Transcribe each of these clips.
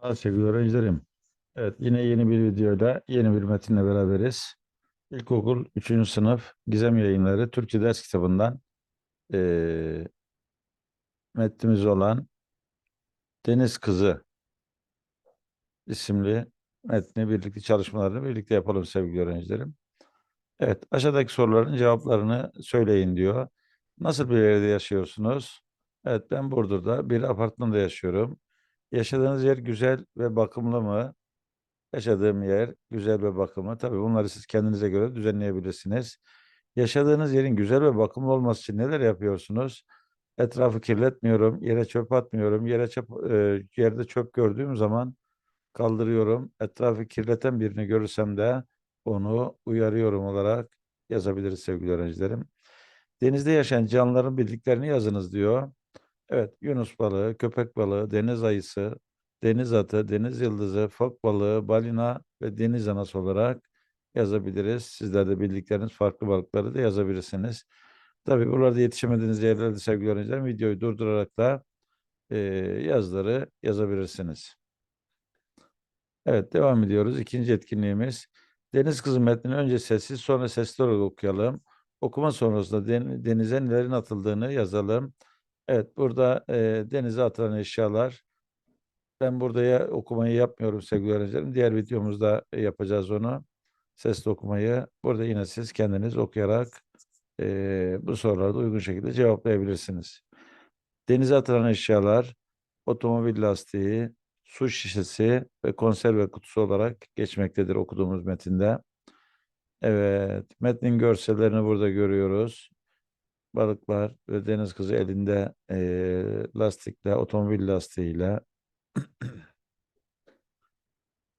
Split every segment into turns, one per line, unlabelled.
Sevgili öğrencilerim. Evet yine yeni bir videoyla yeni bir metinle beraberiz. İlkokul 3. sınıf Gizem Yayınları Türkçe ders kitabından eee metnimiz olan Deniz Kızı isimli metni birlikte çalışmalarını birlikte yapalım sevgili öğrencilerim. Evet aşağıdaki soruların cevaplarını söyleyin diyor. Nasıl bir evde yaşıyorsunuz? Evet ben Burdur'da bir apartmanda yaşıyorum. Yaşadığınız yer güzel ve bakımlı mı? Yaşadığım yer güzel ve bakımlı. Tabii bunları siz kendinize göre düzenleyebilirsiniz. Yaşadığınız yerin güzel ve bakımlı olması için neler yapıyorsunuz? Etrafı kirletmiyorum, yere çöp atmıyorum. Yere çöp, e, yerde çöp gördüğüm zaman kaldırıyorum. Etrafı kirleten birini görürsem de onu uyarıyorum olarak yazabiliriz sevgili öğrencilerim. Denizde yaşayan canlıların bildiklerini yazınız diyor. Evet, yunus balığı, köpek balığı, deniz ayısı, deniz atı, deniz yıldızı, fok balığı, balina ve deniz anası olarak yazabiliriz. Sizler de bildikleriniz farklı balıkları da yazabilirsiniz. Tabii buralarda yetişemediğiniz yerlerde sevgili öğrencilerim videoyu durdurarak da e, yazıları yazabilirsiniz. Evet, devam ediyoruz. İkinci etkinliğimiz Deniz Kızı metnini önce sessiz sonra sesli olarak okuyalım. Okuma sonrasında den- denize nelerin atıldığını yazalım. Evet, burada e, denize atılan eşyalar. Ben burada ya okumayı yapmıyorum sevgili öğrencilerim. Diğer videomuzda yapacağız onu. Sesli okumayı. Burada yine siz kendiniz okuyarak e, bu soruları da uygun şekilde cevaplayabilirsiniz. Denize atılan eşyalar, otomobil lastiği, su şişesi ve konserve kutusu olarak geçmektedir okuduğumuz metinde. Evet, metnin görsellerini burada görüyoruz balıklar ve deniz kızı elinde eee, lastikle, otomobil lastiğiyle.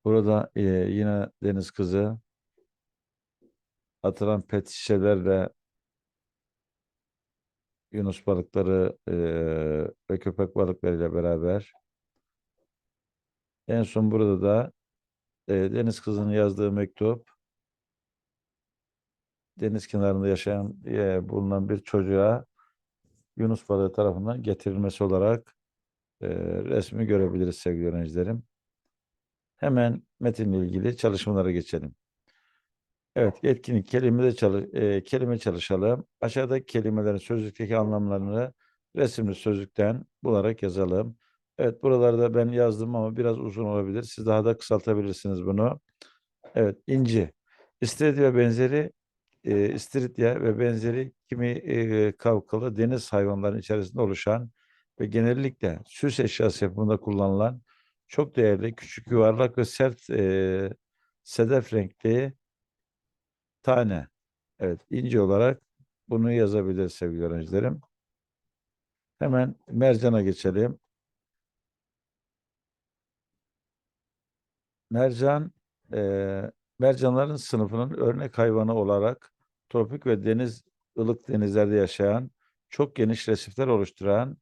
Burada eee, yine deniz kızı atılan pet şişelerle yunus balıkları eee, ve köpek balıklarıyla beraber. En son burada da eee, deniz kızının yazdığı mektup deniz kenarında yaşayan eee, bulunan bir çocuğa yunus balığı tarafından getirilmesi olarak eee, resmi görebiliriz sevgili öğrencilerim. Hemen metinle ilgili çalışmalara geçelim. Evet, etkinlik kelime çalış e, kelime çalışalım. Aşağıdaki kelimelerin sözlükteki anlamlarını resimli sözlükten bularak yazalım. Evet, buralarda ben yazdım ama biraz uzun olabilir. Siz daha da kısaltabilirsiniz bunu. Evet, inci. İstiridye ve benzeri e, istiridye ve benzeri kimi e, kavkalı deniz hayvanlarının içerisinde oluşan ve genellikle süs eşyası yapımında kullanılan çok değerli, küçük, yuvarlak ve sert e, sedef renkli tane. Evet, ince olarak bunu yazabiliriz sevgili öğrencilerim. Hemen mercana geçelim. Mercan, eee, mercanların sınıfının örnek hayvanı olarak tropik ve deniz, ılık denizlerde yaşayan, çok geniş resifler oluşturan,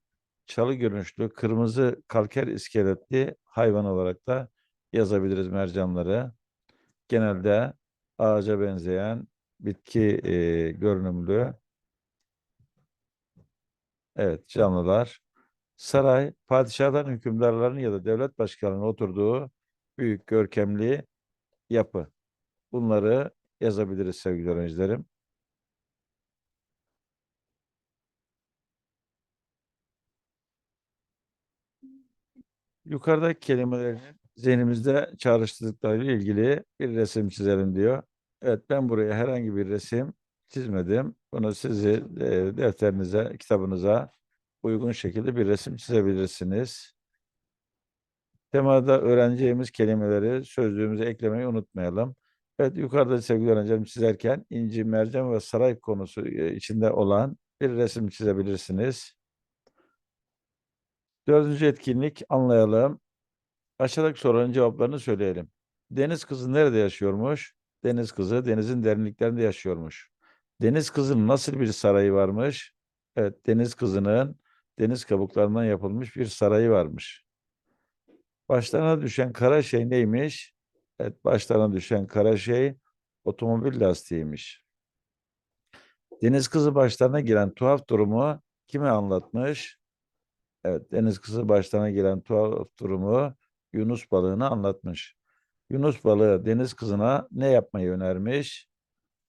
çalı görünüşlü, kırmızı kalker iskeletli hayvan olarak da yazabiliriz mercanları. Genelde ağaca benzeyen, bitki eee, görünümlü, evet canlılar. Saray, padişahların, hükümdarların ya da devlet başkanının oturduğu büyük, görkemli yapı. Bunları yazabiliriz sevgili öğrencilerim. Yukarıdaki kelimelerin zihnimizde çağrıştırdıklarıyla ilgili bir resim çizelim diyor. Evet ben buraya herhangi bir resim çizmedim. Bunu sizi e, defterinize, kitabınıza uygun şekilde bir resim çizebilirsiniz. Temada öğreneceğimiz kelimeleri sözlüğümüze eklemeyi unutmayalım. Evet yukarıda sevgili öğrencilerim çizerken inci, mercan ve saray konusu e, içinde olan bir resim çizebilirsiniz. Dördüncü etkinlik anlayalım. Aşağıdaki soruların cevaplarını söyleyelim. Deniz kızı nerede yaşıyormuş? Deniz kızı denizin derinliklerinde yaşıyormuş. Deniz kızının nasıl bir sarayı varmış? Evet, deniz kızının deniz kabuklarından yapılmış bir sarayı varmış. Başlarına düşen kara şey neymiş? Evet, başlarına düşen kara şey otomobil lastiğiymiş. Deniz kızı başlarına giren tuhaf durumu kime anlatmış? Evet, deniz kızı başlarına gelen tuhaf durumu Yunus balığını anlatmış. Yunus balığı deniz kızına ne yapmayı önermiş?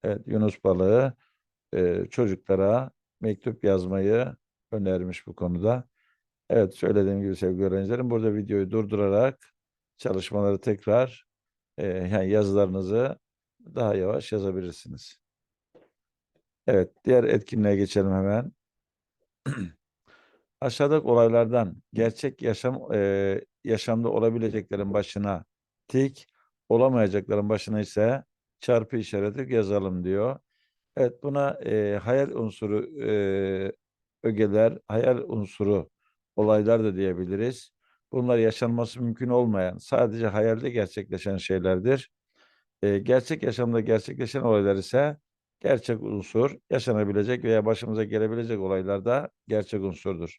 Evet, Yunus balığı e, çocuklara mektup yazmayı önermiş bu konuda. Evet, söylediğim gibi sevgili öğrencilerim, burada videoyu durdurarak çalışmaları tekrar e, yani yazılarınızı daha yavaş yazabilirsiniz. Evet, diğer etkinliğe geçelim hemen. Aşağıdaki olaylardan gerçek yaşam e, yaşamda olabileceklerin başına tik, olamayacakların başına ise çarpı işareti yazalım diyor. Evet buna e, hayal unsuru e, ögeler, hayal unsuru olaylar da diyebiliriz. Bunlar yaşanması mümkün olmayan, sadece hayalde gerçekleşen şeylerdir. E, gerçek yaşamda gerçekleşen olaylar ise gerçek unsur, yaşanabilecek veya başımıza gelebilecek olaylar da gerçek unsurdur.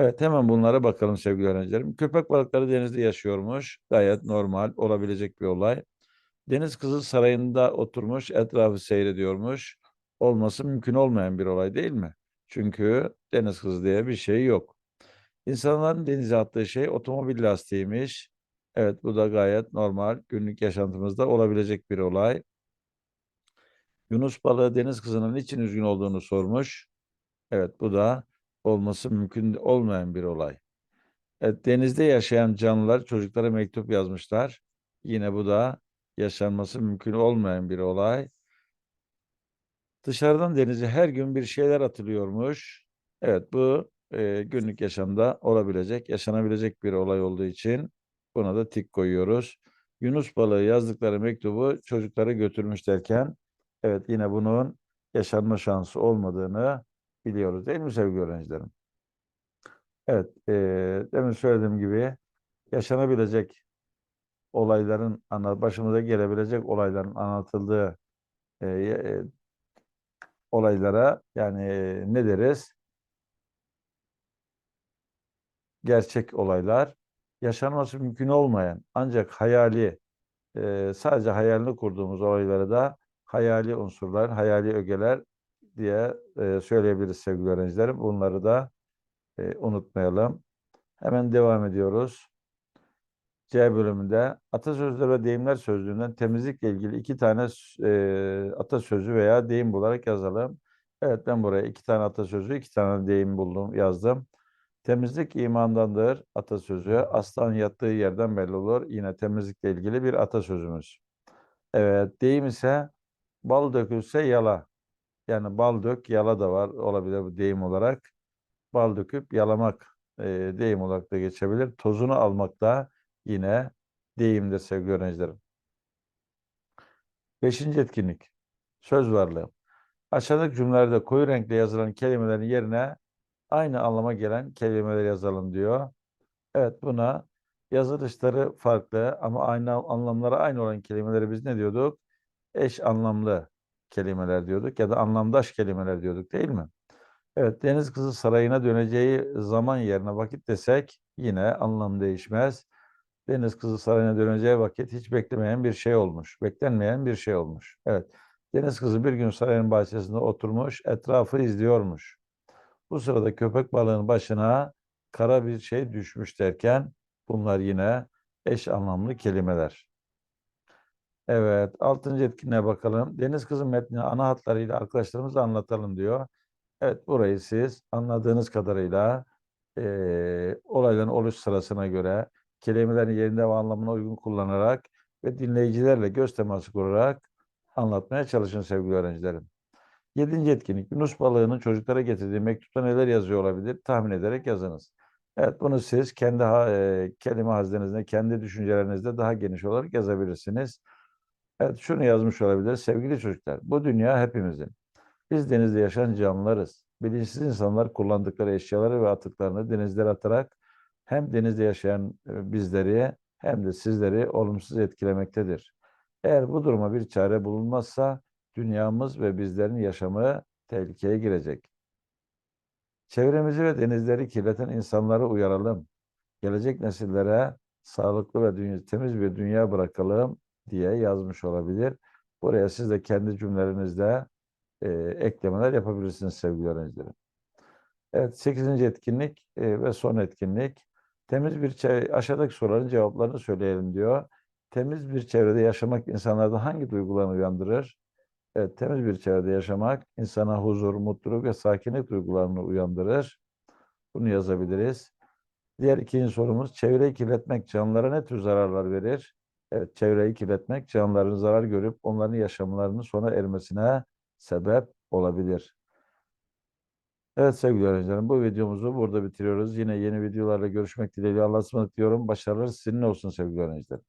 Evet hemen bunlara bakalım sevgili öğrencilerim. Köpek balıkları denizde yaşıyormuş. Gayet normal olabilecek bir olay. Deniz kızı sarayında oturmuş etrafı seyrediyormuş. Olması mümkün olmayan bir olay değil mi? Çünkü deniz kızı diye bir şey yok. İnsanların denize attığı şey otomobil lastiğiymiş. Evet bu da gayet normal günlük yaşantımızda olabilecek bir olay. Yunus balığı deniz kızının niçin üzgün olduğunu sormuş. Evet bu da olması mümkün olmayan bir olay. Evet, denizde yaşayan canlılar çocuklara mektup yazmışlar. Yine bu da yaşanması mümkün olmayan bir olay. Dışarıdan denize her gün bir şeyler atılıyormuş. Evet bu e, günlük yaşamda olabilecek, yaşanabilecek bir olay olduğu için buna da tik koyuyoruz. Yunus balığı yazdıkları mektubu çocuklara götürmüş derken evet yine bunun yaşanma şansı olmadığını biliyoruz değil mi sevgili öğrencilerim? Evet, e, demin söylediğim gibi yaşanabilecek olayların, başımıza gelebilecek olayların anlatıldığı e, e, olaylara yani ne deriz? Gerçek olaylar, yaşanması mümkün olmayan ancak hayali, e, sadece hayalini kurduğumuz olayları da hayali unsurlar, hayali ögeler diye e, söyleyebiliriz sevgili öğrencilerim. Bunları da e, unutmayalım. Hemen devam ediyoruz. C bölümünde atasözleri ve deyimler sözlüğünden temizlikle ilgili iki tane e, atasözü veya deyim bularak yazalım. Evet ben buraya iki tane atasözü, iki tane deyim buldum, yazdım. Temizlik imandandır atasözü. Aslan yattığı yerden belli olur. Yine temizlikle ilgili bir atasözümüz. Evet deyim ise bal dökülse yala. Yani bal dök, yala da var olabilir bu deyim olarak. Bal döküp yalamak e, deyim olarak da geçebilir. Tozunu almak da yine deyimdir sevgili öğrencilerim. Beşinci etkinlik. Söz varlığı. Aşağıdaki cümlelerde koyu renkle yazılan kelimelerin yerine aynı anlama gelen kelimeler yazalım diyor. Evet buna yazılışları farklı ama aynı anlamları aynı olan kelimeleri biz ne diyorduk? Eş anlamlı kelimeler diyorduk ya da anlamdaş kelimeler diyorduk değil mi? Evet, Deniz Kızı Sarayı'na döneceği zaman yerine vakit desek yine anlam değişmez. Deniz Kızı Sarayı'na döneceği vakit hiç beklemeyen bir şey olmuş. Beklenmeyen bir şey olmuş. Evet, Deniz Kızı bir gün sarayın bahçesinde oturmuş, etrafı izliyormuş. Bu sırada köpek balığının başına kara bir şey düşmüş derken bunlar yine eş anlamlı kelimeler. Evet, altıncı etkinliğe bakalım. Deniz Kızı metnini ana hatlarıyla arkadaşlarımızla anlatalım diyor. Evet, burayı siz anladığınız kadarıyla e, olayların oluş sırasına göre kelimelerin yerinde ve anlamına uygun kullanarak ve dinleyicilerle göz teması kurarak anlatmaya çalışın sevgili öğrencilerim. Yedinci etkinlik. Yunus balığının çocuklara getirdiği mektupta neler yazıyor olabilir? Tahmin ederek yazınız. Evet bunu siz kendi e, kelime hazinenizde, kendi düşüncelerinizde daha geniş olarak yazabilirsiniz. Evet şunu yazmış olabilir. Sevgili çocuklar, bu dünya hepimizin. Biz denizde yaşayan canlılarız. Bilinçsiz insanlar kullandıkları eşyaları ve atıklarını denizlere atarak hem denizde yaşayan e, bizleri hem de sizleri olumsuz etkilemektedir. Eğer bu duruma bir çare bulunmazsa dünyamız ve bizlerin yaşamı tehlikeye girecek. Çevremizi ve denizleri kirleten insanları uyaralım. Gelecek nesillere sağlıklı ve dünya, temiz bir dünya bırakalım diye yazmış olabilir. Buraya siz de kendi cümlelerinizde e, eklemeler yapabilirsiniz sevgili öğrencilerim. Evet, sekizinci etkinlik e, ve son etkinlik. Temiz bir çevre, aşağıdaki soruların cevaplarını söyleyelim diyor. Temiz bir çevrede yaşamak insanlarda hangi duygularını uyandırır? Evet, temiz bir çevrede yaşamak insana huzur, mutluluk ve sakinlik duygularını uyandırır. Bunu yazabiliriz. Diğer ikinci sorumuz, çevreyi kirletmek canlılara ne tür zararlar verir? Evet, çevreyi kirletmek canlıların zarar görüp onların yaşamlarının sona ermesine sebep olabilir. Evet sevgili öğrencilerim, bu videomuzu burada bitiriyoruz. Yine yeni videolarla görüşmek dileğiyle Allah'a ısmarladık diyorum. Başarılar sizinle olsun sevgili öğrencilerim.